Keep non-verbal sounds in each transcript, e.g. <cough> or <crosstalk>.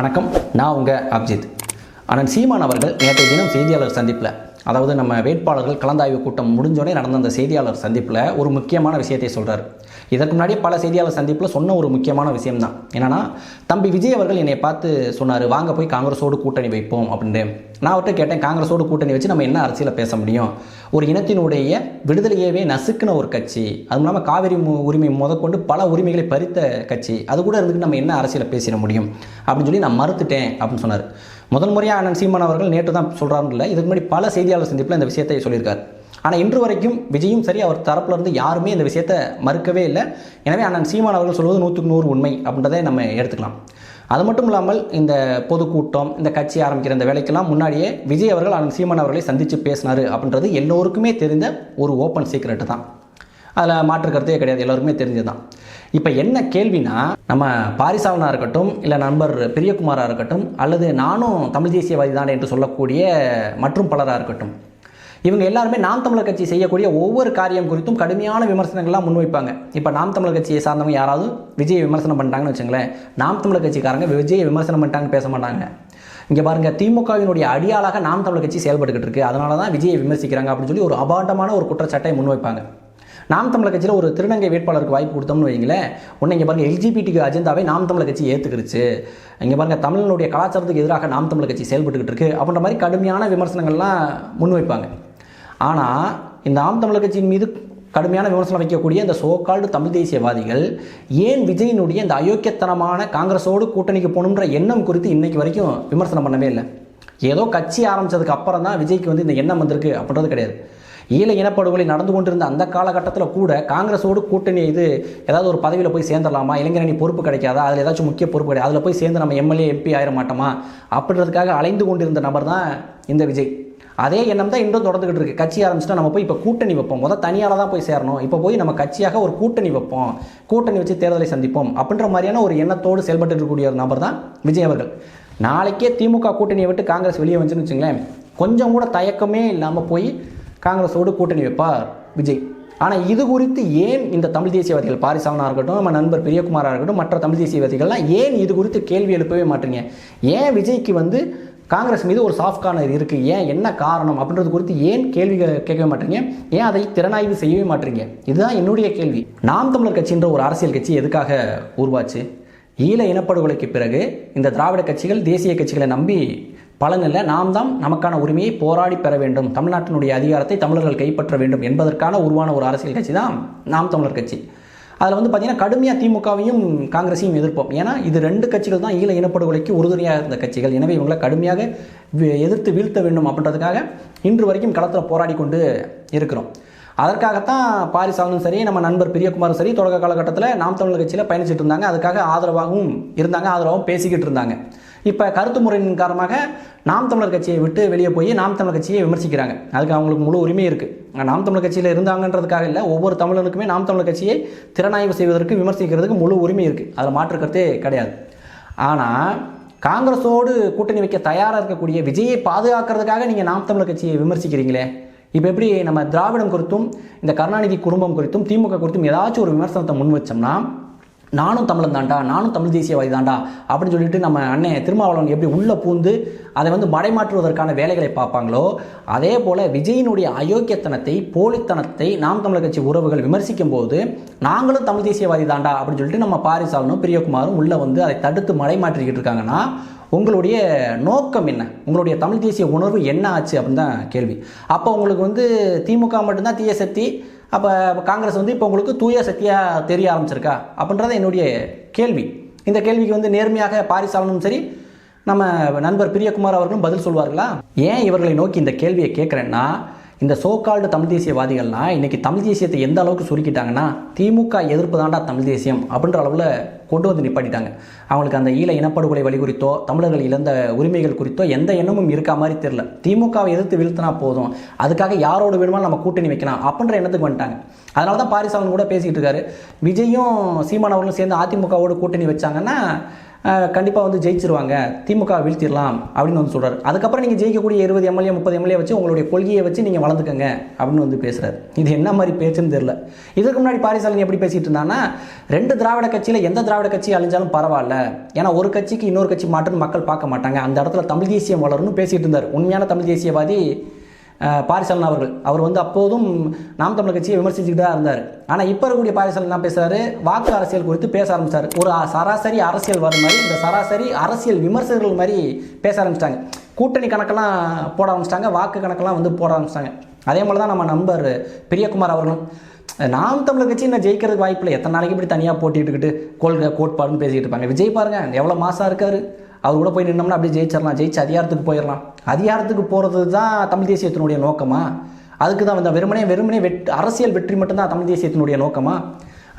வணக்கம். நான் உங்கள் அப்ஜித். அண்ணன் சீமான் அவர்கள் நேற்றைய தினம் செய்தியாளர் சந்திப்பில் அதாவது நம்ம வேட்பாளர்கள் கலந்தாய்வு கூட்டம் முடிஞ்சோடனே நடந்த அந்த செய்தியாளர் சந்திப்பில் ஒரு முக்கியமான விஷயத்தை சொல்கிறார் இதற்கு முன்னாடி பல செய்தியாளர் சந்திப்பில் சொன்ன ஒரு முக்கியமான விஷயம் தான் தம்பி விஜய் அவர்கள் என்னை பார்த்து சொன்னார் வாங்க போய் காங்கிரஸோடு கூட்டணி வைப்போம் அப்படின்னு நான் அவர்கிட்ட கேட்டேன் காங்கிரஸோடு கூட்டணி வச்சு நம்ம என்ன அரசியலை பேச முடியும்? ஒரு இனத்தினுடைய விடுதலையவே நசுக்கின ஒரு கட்சி. அதுவும் இல்லாமல் காவிரி மு- உரிமை முதற்கொண்டு பல உரிமைகளை பறித்த கட்சி. அது கூட இருந்துட்டு நம்ம என்ன அரசியலை பேசிட முடியும்? அப்படின்னு சொல்லி நான் மறுத்துட்டேன் அப்படின்னு சொன்னார். முதல் முறையாக அண்ணன் சீமான் அவர்கள் நேற்று தான் சொல்கிறாருன்னு இல்லை இதுக்கு முன்னாடி பல செய்தியாளர் சந்திப்பில் இந்த விஷயத்தை சொல்லியிருக்காரு. ஆனால் இன்று வரைக்கும் விஜயும் சரி அவர் தரப்புல இருந்து யாருமே இந்த விஷயத்தை மறுக்கவே இல்லை. எனவே அண்ணன் சீமான் அவர்கள் சொல்வது நூற்றுக்கு நூறு உண்மை அப்படின்றதே நம்ம எடுத்துக்கலாம். அது மட்டும் இல்லாமல் இந்த பொதுக்கூட்டம் இந்த கட்சி ஆரம்பிக்கிற இந்த வேலைக்கெல்லாம் முன்னாடியே விஜய் அவர்கள் அண்ணன் சீமான் அவர்களை சந்தித்து பேசினார் அப்படின்றது எல்லோருக்குமே தெரிந்த ஒரு ஓப்பன் சீக்ரெட்டு தான். அதில் மாற்று கருத்தே கிடையாது எல்லாருக்குமே தெரிஞ்சது தான் இப்போ என்ன கேள்வினா நம்ம பாரிசாவனாக இருக்கட்டும் இல்லை நண்பர் பிரியகுமாராக இருக்கட்டும் அல்லது நானும் தமிழ் தேசியவாதி தான் என்று சொல்லக்கூடிய மற்றும் பலராக இருக்கட்டும் இவங்க எல்லாருமே நாம் தமிழர் கட்சி செய்யக்கூடிய ஒவ்வொரு காரியம் குறித்தும் கடுமையான விமர்சனங்கள்லாம் முன்வைப்பாங்க. இப்போ நாம் தமிழர் கட்சியை சார்ந்தவங்க யாராவது விஜயை விமர்சனம் பண்ணிட்டாங்கன்னு வச்சுங்களேன் நாம் தமிழர் கட்சிக்காரங்க விஜயை விமர்சனம் பண்ணிட்டாங்கன்னு பேச மாட்டாங்க. இங்கே பாருங்க திமுகவினுடைய அடியாளாக நாம் தமிழர் கட்சி செயல்பட்டுக்கிட்டு இருக்கு. அதனால தான் விஜயை விமர்சிக்கிறாங்க அப்படின்னு சொல்லி ஒரு அபாண்டமான ஒரு குற்றச்சாட்டை முன்வைப்பாங்க. நாம் தமிழர் கட்சியில் ஒரு திருநங்கை வேட்பாளருக்கு வாய்ப்பு கொடுத்தோம்னு வைங்களேன் உன்னை இங்கே பாருங்கள் எல்ஜிபிடிக்கு அஜெண்டாவை நாம் தமிழர் கட்சி ஏற்றுக்கிருச்சு இங்கே பாருங்கள் தமிழனுடைய கலாச்சாரத்துக்கு எதிராக நாம் தமிழர் கட்சி செயல்பட்டுக்கிட்டு இருக்கு அப்படின்ற மாதிரி கடுமையான விமர்சனங்கள்லாம் முன்வைப்பாங்க. ஆனால் இந்த ஆம் தமிழர் கட்சியின் மீது கடுமையான விமர்சனம் வைக்கக்கூடிய இந்த சோகால்டு தமிழ் தேசியவாதிகள் ஏன் விஜயினுடைய இந்த அயோக்கியத்தனமான காங்கிரஸோடு கூட்டணிக்கு போகணுன்ற எண்ணம் குறித்து இன்னைக்கு வரைக்கும் விமர்சனம் பண்ணவே இல்லை. ஏதோ கட்சி ஆரம்பித்ததுக்கு அப்புறம் தான் விஜய்க்கு வந்து இந்த எண்ணம் வந்திருக்கு அப்படின்றது கிடையாது. ஈழ இனப்படுகொலை நடந்து கொண்டிருந்த அந்த காலகட்டத்தில் கூட காங்கிரஸோடு கூட்டணி இது ஏதாவது ஒரு பதவியில் போய் சேர்ந்துடலாமா? இளைஞரணி பொறுப்பு கிடைக்காதா? அதில் ஏதாச்சும் முக்கிய பொறுப்பு கிடையாது அதில் போய் சேர்ந்து நம்ம எம்எல்ஏ எம்பி ஆயிட மாட்டோமா அப்படின்றதுக்காக அலைந்து கொண்டிருந்த நபர் தான் இந்த விஜய். அதே எண்ணம் தான் இன்றும் தொடர்ந்துகிட்டு இருக்கு. கட்சி ஆரம்பிச்சுட்டா நம்ம போய் இப்போ கூட்டணி வைப்போம். முதல் தனியாக தான் போய் சேரணும். இப்போ போய் நம்ம கட்சியாக ஒரு கூட்டணி வைப்போம். கூட்டணி வச்சு தேர்தலை சந்திப்போம் அப்படின்ற மாதிரியான ஒரு எண்ணத்தோடு செயல்பட்டு இருக்கக்கூடிய ஒரு நபர் தான் விஜய் அவர்கள். நாளைக்கே திமுக கூட்டணியை விட்டு காங்கிரஸ் வெளியே வந்துச்சுன்னு வச்சுங்களேன் கொஞ்சம் கூட தயக்கமே இல்லாமல் போய் காங்கிரஸோடு கூட்டணி வைப்பார் விஜய். ஆனால் இது குறித்து ஏன் இந்த தமிழ் தேசியவாதிகள் பாரிசாலனாக இருக்கட்டும் நம்ம நண்பர் பெரியகுமாராக இருக்கட்டும் மற்ற தமிழ் தேசியவாதிகள்லாம் ஏன் இது குறித்து கேள்வி எழுப்பவே மாட்டீங்க? ஏன் விஜய்க்கு வந்து காங்கிரஸ் மீது ஒரு சாஃப்ட் கார்னர் இருக்குது ஏன்? என்ன காரணம்? அப்படின்றது குறித்து ஏன் கேள்வி கேட்கவே மாட்டீங்க? ஏன் அதை திறனாய்வு செய்யவே மாட்டீங்க? இதுதான் என்னுடைய கேள்வி. நாம் தமிழர் கட்சின்ற ஒரு அரசியல் கட்சி எதுக்காக உருவாச்சு? ஈழ இனப்படுகொலைக்கு பிறகு இந்த திராவிட கட்சிகள் தேசிய கட்சிகளை நம்பி பலனில்லை. நாம் தான் நமக்கான உரிமையை போராடி பெற வேண்டும். தமிழ்நாட்டினுடைய அதிகாரத்தை தமிழர்கள் கைப்பற்ற வேண்டும் என்பதற்கான உருவான ஒரு அரசியல் கட்சி தான் நாம் தமிழர் கட்சி. அதில் வந்து பார்த்தீங்கன்னா கடுமையாக திமுகவையும் காங்கிரஸையும் எதிர்ப்போம். ஏன்னா இது ரெண்டு கட்சிகள் தான் ஈழ இனப்படுகொலைக்கு உறுதுணையாக இருந்த கட்சிகள். எனவே இவங்களை கடுமையாக வி- எதிர்த்து வீழ்த்த வேண்டும் அப்படின்றதுக்காக இன்று வரைக்கும் களத்தில் போராடி கொண்டு இருக்கிறோம். அதற்காகத்தான் பாரிசாலனும் சரி நம்ம நண்பர் பிரியகுமாரும் சரி தொடக்க காலகட்டத்தில் நாம் தமிழர் கட்சியில் பயணிச்சுட்டு இருந்தாங்க. அதுக்காக ஆதரவாகவும் இருந்தாங்க ஆதரவாகவும் பேசிக்கிட்டு இருந்தாங்க. இப்போ கருத்து முறையின் காரணமாக நாம் தமிழர் கட்சியை விட்டு வெளியே போய் நாம் தமிழர் கட்சியை விமர்சிக்கிறாங்க. அதுக்கு அவங்களுக்கு முழு உரிமை இருக்குது நாம் தமிழர் கட்சியில் இருந்தாங்கன்றதுக்காக இல்லை ஒவ்வொரு தமிழனுக்குமே நாம் தமிழர் கட்சியை திறனாய்வு செய்வதற்கு விமர்சிக்கிறதுக்கு முழு உரிமை இருக்குது அதில் மாற்று கருத்தே கிடையாது. ஆனால் காங்கிரஸோடு கூட்டணி வைக்க தயாராக இருக்கக்கூடிய விஜயை பாதுகாக்கிறதுக்காக நீங்கள் நாம் தமிழர் கட்சியை விமர்சிக்கிறீங்களே? இப்போ எப்படி நம்ம திராவிடம் குறித்தும் இந்த கருணாநிதி குடும்பம் குறித்தும் திமுக குறித்தும் ஏதாச்சும் ஒரு விமர்சனத்தை முன் வச்சோம்னா நானும் தமிழன் தான்டா நானும் தமிழ் தேசியவாதி தாண்டா அப்படின்னு சொல்லிட்டு நம்ம அண்ணன் திருமாவளவன் எப்படி உள்ளே பூந்து அதை வந்து மடைமாற்றுவதற்கான வேலைகளை பார்ப்பாங்களோ அதே போல் விஜயினுடைய அயோக்கியத்தனத்தை போலித்தனத்தை நாம் தமிழர் கட்சி உறவுகள் விமர்சிக்கும் போது நாங்களும் தமிழ் தேசியவாதி தாண்டா அப்படின்னு சொல்லிட்டு நம்ம பாரிசாலனும் பிரியகுமாரும் உள்ளே வந்து அதை தடுத்து மடைமாற்றிக்கிட்டு இருக்காங்கன்னா உங்களுடைய நோக்கம் என்ன? உங்களுடைய தமிழ் தேசிய உணர்வு என்ன ஆச்சு அப்படின்னு தான் கேள்வி. அப்போ உங்களுக்கு வந்து திமுக மட்டும்தான் தீய சக்தி அப்போ காங்கிரஸ் வந்து இப்போ உங்களுக்கு தூய சக்தியாக தெரிய ஆரம்பிச்சிருக்கா? அப்படின்றத என்னுடைய கேள்வி. இந்த கேள்விக்கு வந்து நேர்மையாக பாரிசாலனும் சரி நம்ம நண்பர் பிரியகுமார் அவர்களும் பதில் சொல்வார்களா? ஏன் இவர்களை நோக்கி இந்த கேள்வியை கேட்குறேன்னா இந்த சோகால்டு தமிழ் தேசியவாதிகள்லாம் இன்றைக்கி தமிழ் தேசியத்தை எந்த அளவுக்கு சுருக்கிட்டாங்கன்னா திமுக எதிர்ப்பு தாண்டா தமிழ் தேசியம் அப்படின்ற அளவில் கொண்டு வந்து நிப்பாட்டிட்டாங்க. அவங்களுக்கு அந்த ஈழ இனப்படுகொலை வழி குறித்தோ தமிழர்கள் இழந்த உரிமைகள் குறித்தோ எந்த எண்ணமும் இருக்கா மாதிரி தெரியல. திமுகவை எதிர்த்து வீழ்த்தினா போதும். அதுக்காக யாரோடு வேணுமாலும் நம்ம கூட்டணி வைக்கலாம் அப்படின்ற எண்ணத்துக்கு வந்துட்டாங்க. அதனால தான் பாரிசாலன் கூட பேசிக்கிட்டு இருக்காரு. விஜயும் சீமான் அவர்களும் சேர்ந்து அதிமுகவோடு கூட்டணி வச்சாங்கன்னா கண்டிப்பாக வந்து ஜெயிச்சிருவாங்க. திமுக வீழ்த்திடலாம் அப்படின்னு வந்து சொல்கிறார் அதுக்கப்புறம் நீங்கள் ஜெயிக்கக்கூடிய இருபது எம்எல்ஏ முப்பது எம்எல்ஏ வச்சு உங்களுடைய கொள்கையை வச்சு நீங்கள் வளர்ந்துக்கங்க அப்படின்னு வந்து பேசுகிறார் இது என்ன மாதிரி பேச்சுன்னு தெரில இதுக்கு முன்னாடி பாரிசாலன் எப்படி பேசிகிட்டு இருந்தான்னா ரெண்டு திராவிட கட்சியில் எந்த திராவிட கட்சி அழிஞ்சாலும் பரவாயில்ல. ஏன்னா ஒரு கட்சிக்கு இன்னொரு கட்சி மாற்றுன்னு மக்கள் பார்க்க மாட்டாங்க. அந்த இடத்துல தமிழ் தேசியம் வளரும்னு பேசிகிட்டு இருந்தார். உண்மையான தமிழ் தேசியவாதி பாரிசலன் பாரிசாலன் அவர்கள். அவர் வந்து அப்போதும் நாம் தமிழர் கட்சியை விமர்சிச்சுக்கிட்டு தான் இருந்தார். ஆனால் இப்போ இருக்கக்கூடிய பாரிசாலன் என்ன பேசுகிறாரு வாக்கு அரசியல் குறித்து பேச ஆரம்பித்தார் ஒரு சராசரி அரசியல் வர மாதிரி இந்த சராசரி அரசியல் விமர்சகர்கள் மாதிரி பேச ஆரம்பிச்சிட்டாங்க. கூட்டணி கணக்கெல்லாம் போட ஆரம்பிச்சிட்டாங்க. வாக்கு கணக்கெல்லாம் வந்து போட ஆரம்பிச்சிட்டாங்க. அதே போல் தான் நம்ம நண்பர் பிரியகுமார் அவர்களும். நாம் தமிழர் கட்சி இன்னும் ஜெயிக்கிறதுக்கு வாய்ப்பு இல்லை. எத்தனை நாளைக்கு இப்படி தனியாக போட்டிட்டுக்கிட்டு கொள்கை கோட்பாடுன்னு பேசிக்கிட்டு இருப்பாங்க. விஜய் பாருங்க எவ்வளோ மாசாக இருக்காரு? அவர் கூட போய் நின்னோம்னா அப்படியே ஜெயிச்சிடலாம். ஜெயிச்சு அதிகாரத்துக்கு போயிடலாம். அதிகாரத்துக்கு போகிறது தான் தமிழ் தேசியத்தினுடைய நோக்கமா? அதுக்கு தான் வந்து வெறுமனே வெறுமனே வெட் அரசியல் வெற்றி மட்டும்தான் தமிழ் தேசியத்தினுடைய நோக்கமா?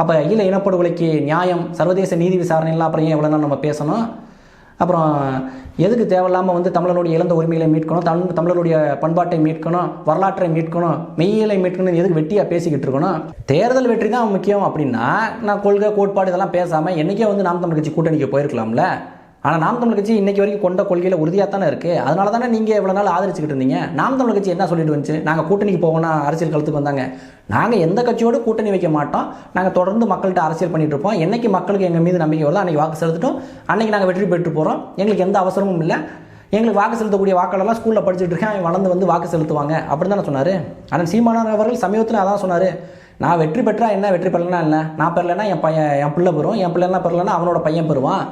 அப்போ ஈழ இனப்படுகொலைக்கு நியாயம் சர்வதேச நீதி விசாரணைலாம் அப்புறம் ஏன் எவ்வளோ நம்ம பேசணும்? அப்புறம் எதுக்கு தேவையில்லாமல் வந்து தமிழனுடைய இழந்த உரிமைகளை மீட்கணும் தமிழ் தமிழருடைய பண்பாட்டை மீட்கணும் வரலாற்றை மீட்கணும் மெய்யியலை மீட்கணும் எதுக்கு வெட்டியாக பேசிக்கிட்டு இருக்கணும்? தேர்தல் வெற்றி தான் முக்கியம் அப்படின்னா நான் கொள்கை கோட்பாடு இதெல்லாம் பேசாமல் என்றைக்கே வந்து நாம் தமிழ் கட்சி கூட்டணிக்கு போயிருக்கலாம்ல? ஆனால் நாம் தமிழ் கட்சி இன்னைக்கு வரைக்கும் கொண்ட கொள்கையில் உறுதியாக தானே இருக்குது அதனால தானே நீங்கள் இவ்வளோ நாள் ஆதரிச்சுக்கிட்டு இருந்தீங்க. நாம் தமிழ் கட்சி என்ன சொல்லிட்டு வந்துச்சு? நாங்கள் கூட்டணிக்கு போகணும் அரசியல் களத்துக்கு வந்தாங்க. நாங்கள் எந்த கட்சியோடு கூட்டணி வைக்க மாட்டோம். நாங்கள் தொடர்ந்து மக்கள்கிட்ட அரசியல் பண்ணிட்டு இருப்போம். என்னைக்கு மக்களுக்கு எங்கள் மீது நம்பிக்கை வருதோ அன்னைக்கு வாக்கு செலுத்திட்டோம். அன்னைக்கு நாங்கள் வெற்றி பெற்று போகிறோம் எங்களுக்கு எந்த அவசரமும் இல்லை. எங்களுக்கு வாக்கு செலுத்தக்கூடிய வாக்காளர்லாம் ஸ்கூலில் படிச்சுட்டு இருக்கேன். அவன் வளர்ந்து வந்து வாக்கு செலுத்துவாங்க. அப்படின்னு தானே சொன்னார். ஆனால் சீமானார் அவர்கள் சமீபத்தில் அதான் சொன்னார். நான் வெற்றி பெற்றா என்ன? வெற்றி பெறலைன்னா என்ன? நான் பெறலைன்னா என் பையன் என் பிள்ளை பெறும். என் பிள்ளைனா பெறலன்னா அவனோட பையன் பெறுவான்.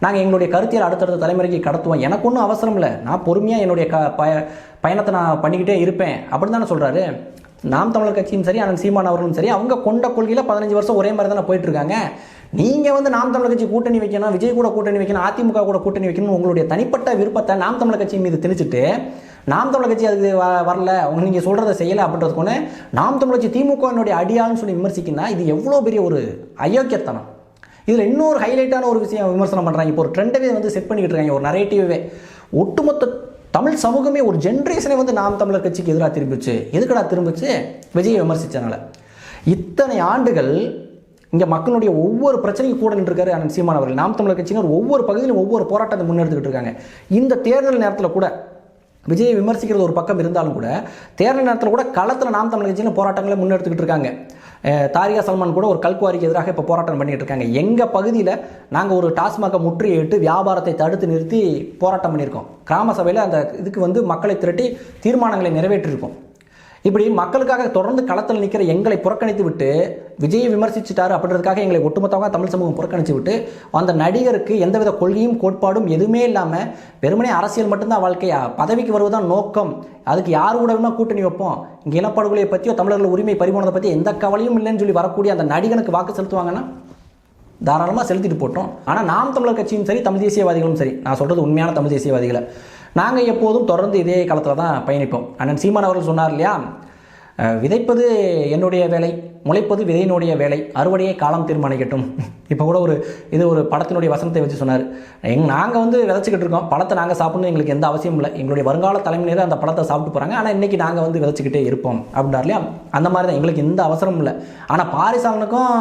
நாங்கள் எங்களுடைய கருத்தியல் அடுத்தடுத்த தலைமுறைக்கு கடத்துவோம். எனக்கு ஒன்றும் அவசரம் இல்லை. நான் பொறுமையாக என்னுடைய க பய பயணத்தை நான் பண்ணிக்கிட்டே இருப்பேன். அப்படின்னு தானே சொல்கிறாரு நாம் தமிழர் கட்சியும் சரி அண்ணன் சீமான் அவர்களும் சரி அவங்க கொண்ட கொள்கையில் பதினஞ்சு வருஷம் ஒரே மாதிரி தானே போயிட்டுருக்காங்க. நீங்கள் வந்து நாம் தமிழர் கட்சி கூட்டணி வைக்கணும் விஜய் கூட கூட்டணி வைக்கணும் அதிமுக கூட கூட்டணி வைக்கணும் உங்களுடைய தனிப்பட்ட விருப்பத்தை நாம் தமிழர் கட்சி மீது திணிச்சிட்டு நாம் தமிழர் கட்சி அது வ- வரல உங்க நீங்கள் சொல்கிறத செய்யலை அப்படின்றதுக்கு நாம் தமிழர் கட்சி என்னுடைய அடியாள்னு சொல்லி விமர்சிக்கினா இது எவ்வளோ பெரிய ஒரு அயோக்கியத்தனம். இதில் இன்னொரு ஹைலைட்டான ஒரு விஷயம் விமர்சனம் பண்ணுறாங்க இப்போ ஒரு ட்ரெண்டவே வந்து செட் பண்ணிக்கிட்டு இருக்காங்க. ஒரு நரேட்டிவே ஒட்டுமொத்த தமிழ் சமூகமே ஒரு ஜென்ரேஷனை வந்து நாம் தமிழர் கட்சிக்கு எதிராக திரும்பிச்சு. எதுக்குடா திரும்பிச்சு? விஜயை விமர்சித்தனால இத்தனை ஆண்டுகள் இங்கே மக்களுடைய ஒவ்வொரு பிரச்சனையும் கூட நின்றுருக்காரு அண்ணன் சீமான் அவர்கள். நாம் தமிழர் கட்சியினர் ஒவ்வொரு பகுதியிலும் ஒவ்வொரு போராட்டத்தை முன்னெடுத்துக்கிட்டு இருக்காங்க. இந்த தேர்தல் நேரத்தில் கூட விஜயை விமர்சிக்கிறது ஒரு பக்கம் இருந்தாலும் கூட தேர்தல் நேரத்தில் கூட களத்தில் நாம் தமிழர் கட்சியில் போராட்டங்களை முன்னெடுத்துக்கிட்டு இருக்காங்க. தாரியா சல்மான் கூட ஒரு கல்குவாரிக்கு எதிராக இப்போ போராட்டம் பண்ணிகிட்டு இருக்காங்க. எங்கள் பகுதியில் நாங்கள் ஒரு டாஸ்மாகை முற்றுகையிட்டு வியாபாரத்தை தடுத்து நிறுத்தி போராட்டம் பண்ணியிருக்கோம். கிராம சபையில் அந்த இதுக்கு வந்து மக்களை திரட்டி தீர்மானங்களை நிறைவேற்றிருக்கோம். இப்படி மக்களுக்காக தொடர்ந்து களத்தில் நிற்கிற எங்களை புறக்கணித்து விட்டு விஜயை விமர்சிச்சிட்டாரு அப்படின்றதுக்காக எங்களை ஒட்டுமொத்தமாக தமிழ் சமூகம் புறக்கணித்து விட்டு அந்த நடிகருக்கு எந்தவித கொள்கையும் கோட்பாடும் எதுவுமே இல்லாமல் வெறுமனே அரசியல் மட்டும்தான் வாழ்க்கையா? பதவிக்கு வருவதுதான் நோக்கம். அதுக்கு யார் கூட வேணா கூட்டணி வைப்போம். இங்கே இனப்படுகொலையை பற்றியோ தமிழர்கள் உரிமை பறிபோனதை பற்றி எந்த கவலையும் இல்லைன்னு சொல்லி வரக்கூடிய அந்த நடிகனுக்கு வாக்கு செலுத்துவாங்கன்னா தாராளமாக செலுத்திட்டு போட்டோம். ஆனால் நாம் தமிழர் கட்சியும் சரி தமிழ் தேசியவாதிகளும் சரி. நான் சொல்கிறது உண்மையான தமிழ் தேசியவாதிகளை. நாங்கள் எப்போதும் தொடர்ந்து இதே காலத்தில் தான் பயணிப்போம். அண்ணன் சீமான் அவர்கள் சொன்னார் இல்லையா? விதைப்பது என்னுடைய வேலை முளைப்பது விதையினுடைய வேலை அறுவடையை காலம் தீர்மானிக்கட்டும். <laughs> இப்போ கூட ஒரு இது ஒரு படத்தினுடைய வசனத்தை வச்சு சொன்னார். எங் நாங்கள் வந்து விதைச்சிக்கிட்டு இருக்கோம். பழத்தை நாங்கள் சாப்பிடணும் எங்களுக்கு எந்த அவசியமும் இல்லை. எங்களுடைய வருங்கால தலைமையினர் அந்த பழத்தை சாப்பிட்டு போகிறாங்க ஆனால் இன்றைக்கி நாங்கள் வந்து விதைச்சிக்கிட்டே இருப்போம். அப்படின்னார் இல்லையா? அந்த மாதிரி தான். எங்களுக்கு எந்த அவசரமும் இல்லை. ஆனால் பாரிசாலனுக்கும்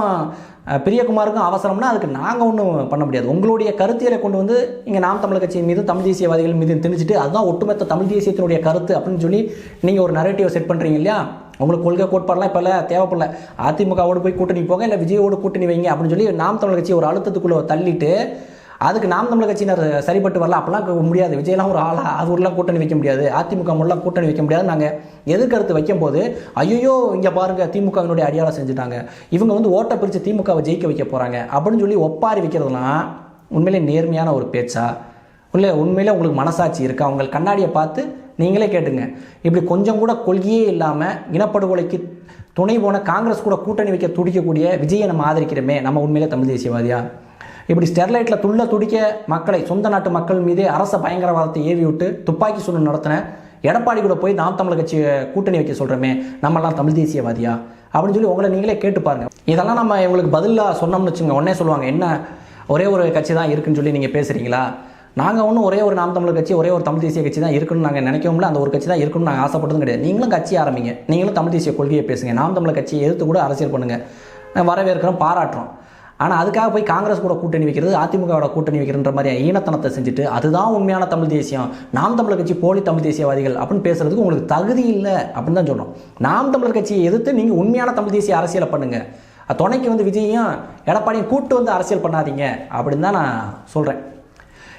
பிரியகுமாருக்கும் அவசரம்னா அதுக்கு நாங்கள் ஒன்றும் பண்ண முடியாது. உங்களுடைய கருத்தியலை கொண்டு வந்து இங்கே நாம் தமிழ் கட்சியின் மீது தமிழ் தேசியவாதிகள் மீது திணிச்சிட்டு அதுதான் ஒட்டுமொத்த தமிழ் தேசியத்தினுடைய கருத்து அப்படின்னு சொல்லி நீங்கள் ஒரு நரேட்டிவை செட் பண்ணுறீங்க இல்லையா? உங்களுக்கு கொள்கை கோட்பாடெல்லாம் இப்போ தேவைப்படல. அதிமுகவோடு போய் கூட்டணி போங்க இல்லை விஜயோடு கூட்டணி வைங்க அப்படின்னு சொல்லி நாம் தமிழ் கட்சி ஒரு அழுத்தத்துக்குள்ளே தள்ளிட்டு அதுக்கு நாம் தமிழர் கட்சியினர் சரிப்பட்டு வரல அப்பெல்லாம் முடியாது. விஜயெல்லாம் ஒரு ஆளா அது ஊர்லாம் கூட்டணி வைக்க முடியாது. அதிமுக முல்லாம் கூட்டணி வைக்க முடியாது. நாங்கள் எதிர்கருத்து வைக்கும் போது ஐயோ இங்கே பாருங்க திமுகவினுடைய அடியாளம் செஞ்சுட்டாங்க. இவங்க வந்து ஓட்டை பிரித்து திமுகவை ஜெயிக்க வைக்க போகிறாங்க அப்படின்னு சொல்லி ஒப்பாரி வைக்கிறதுலாம் உண்மையிலே நேர்மையான ஒரு பேச்சா? இல்லை உண்மையிலே உங்களுக்கு மனசாட்சி இருக்கா? உங்கள் கண்ணாடியை பார்த்து நீங்களே கேட்டுங்க. இப்படி கொஞ்சம் கூட கொள்கையே இல்லாமல் இனப்படுகொலைக்கு துணை போன காங்கிரஸ் கூட கூட்டணி வைக்க துடிக்கக்கூடிய விஜயை நம்ம ஆதரிக்கிறோமே நம்ம உண்மையிலே தமிழ் தேசியவாதியா? இப்படி ஸ்டெர்லைட்டில் துள்ள துடிக்க மக்களை சொந்த நாட்டு மக்கள் மீதே அரச பயங்கரவாதத்தை ஏவி விட்டு துப்பாக்கி சூடு நடத்தின எடப்பாடி கூட போய் நாம் தமிழ் கட்சியை கூட்டணி வைக்க சொல்கிறோமே நம்மளாம் தமிழ் தேசியவாதியா? அப்படின்னு சொல்லி உங்களை நீங்களே கேட்டு பாருங்க. இதெல்லாம் நம்ம இவங்களுக்கு பதிலாக சொன்னோம்னு வச்சுங்க உடனே சொல்லுவாங்க என்ன ஒரே ஒரு கட்சி தான் இருக்குன்னு சொல்லி நீங்கள் பேசுகிறீங்களா நாங்கள் ஒன்றும் ஒரே ஒரு நாம் தமிழர் கட்சி ஒரே ஒரு தமிழ் தேசிய கட்சி தான் இருக்கணும்னு நாங்கள் நினைக்கவும்ல அந்த ஒரு கட்சி தான் இருக்கணும்னு நாங்கள் ஆசைப்பட்டதும் கிடையாது. நீங்களும் கட்சி ஆரம்பிங்க. நீங்களும் தமிழ் தேசிய கொள்கையை பேசுங்க. நாம் தமிழர் கட்சியை எதிர்த்து கூட அரசியல் பண்ணுங்கள் வரவேற்கிறோம் பாராட்டுறோம். ஆனால் அதுக்காக போய் காங்கிரஸ் கூட கூட்டணி வைக்கிறது அதிமுகவோட கூட்டணி வைக்கிறன்ற மாதிரி ஈனத்தனத்தை செஞ்சுட்டு அதுதான் உண்மையான தமிழ் தேசியம். நாம் தமிழர் கட்சி போலி தமிழ் தேசியவாதிகள் அப்படின்னு பேசுறதுக்கு உங்களுக்கு தகுதி இல்லை அப்படின்னு தான் சொல்கிறோம் நாம் தமிழர் கட்சியை எதிர்த்து நீங்கள் உண்மையான தமிழ் தேசிய அரசியலை பண்ணுங்கள் துணைக்கு வந்து விஜயும் எடப்பாடியும் கூப்பிட்டு வந்து அரசியல் பண்ணாதீங்க அப்படின்னு தான் நான் சொல்கிறேன்